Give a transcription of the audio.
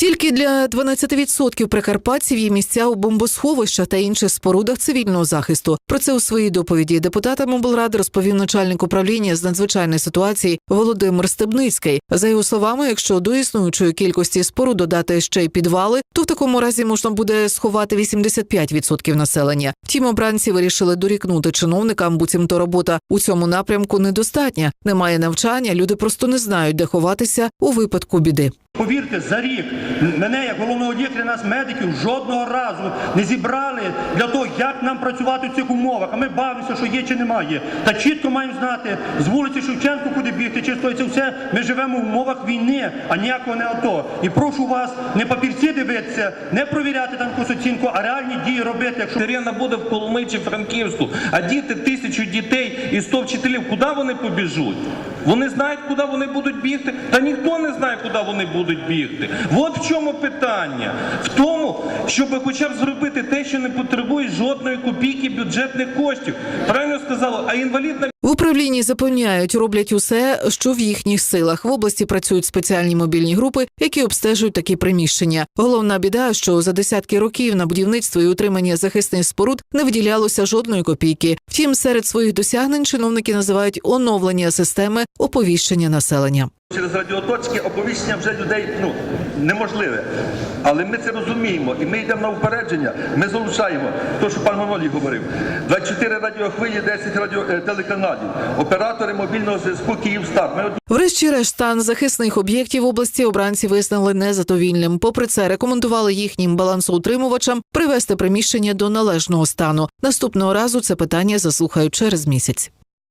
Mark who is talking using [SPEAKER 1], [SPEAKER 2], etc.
[SPEAKER 1] Тільки для 12% прикарпатців є місця у бомбосховищах та інших спорудах цивільного захисту. Про це у своїй доповіді депутатам облради розповів начальник управління з надзвичайної ситуації Володимир Стебницький. За його словами, якщо до існуючої кількості споруд додати ще й підвали, то в такому разі можна буде сховати 85% населення. Втім, обранці вирішили дорікнути чиновникам, буцімто робота у цьому напрямку недостатня. Немає навчання, люди просто не знають, де ховатися у випадку біди.
[SPEAKER 2] Повірте, за рік мене, як головного лікаря, нас медиків жодного разу не зібрали для того, як нам працювати в цих умовах. А ми бавимося, що є чи немає. Та чітко маємо знати з вулиці Шевченко, куди бігти, чи стоїть це все. Ми живемо в умовах війни, а ніякого не АТО. І прошу вас не папірці дивитися, не провіряти там оцінку, а реальні дії робити. Якщо
[SPEAKER 3] Ірина буде в Коломиї чи Франківську, а діти тисячу дітей і 100 вчителів, куди вони побіжуть? Вони знають, куди вони будуть бігти, та ніхто не знає, куди вони будуть бігти. От в чому питання. В тому, щоб хоча б зробити те, що не потребує жодної копійки бюджетних коштів. Правильно сказала, а інвалідна
[SPEAKER 1] В управлінні запевняють, роблять усе, що в їхніх силах. В області працюють спеціальні мобільні групи, які обстежують такі приміщення. Головна біда, що за десятки років на будівництво і утримання захисних споруд не виділялося жодної копійки. Втім, серед своїх досягнень чиновники називають оновлення системи оповіщення населення.
[SPEAKER 4] Через радіоточки оповіщення вже людей ну, неможливе. Але ми це розуміємо і ми йдемо на упередження, ми залучаємо. То, що пан Манолій говорив, 24 радіохвилі, 10 радіо, е, телеканалів, оператори мобільного зв'язку Київстар. Ми
[SPEAKER 1] Врешті-решт стан захисних об'єктів області обранці визнали незадовільним. Попри це, рекомендували їхнім балансоутримувачам привести приміщення до належного стану. Наступного разу це питання заслухають через місяць.